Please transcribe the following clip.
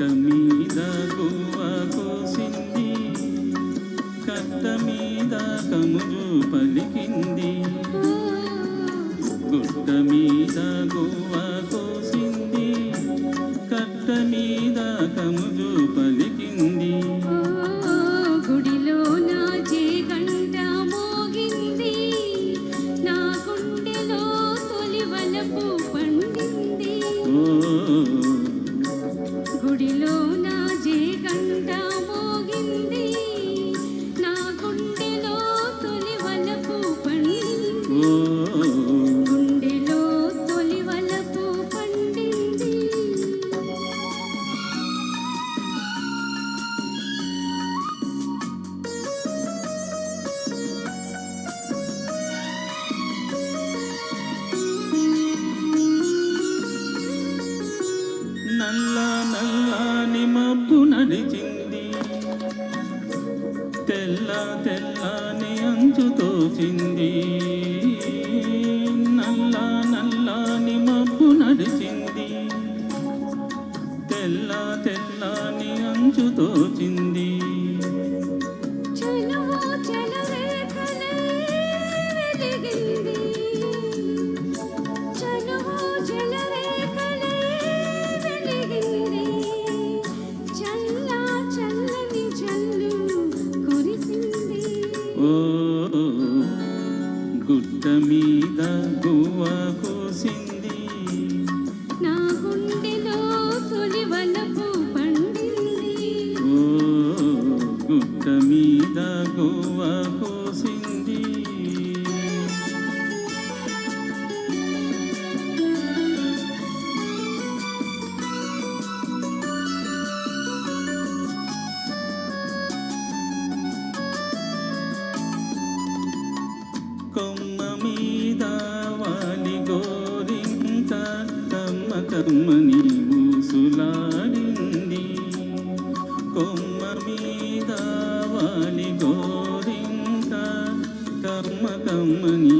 ఇసుక మీద గువ్వ కోసింది. కట్ట మీద కముజు పలికింది. గుట్ట మీద గువ్వ గుడిలో నా తెల్ల తెల్లని అంచు తోచింది. నల్ల నల్లని మబ్బు నడిచింది. తెల్ల తెల్లని అంచు తోచింది. గుట్ట మీద గువ్వ కోసింది. నా గుండెలో తొలి వలపు పండింది. ఓ గుట్ట మీద గువ్వ కమ్మని ఊసులాడింది కొమ్మ మీద వాలి గోరింక కమ్మ కమ్మని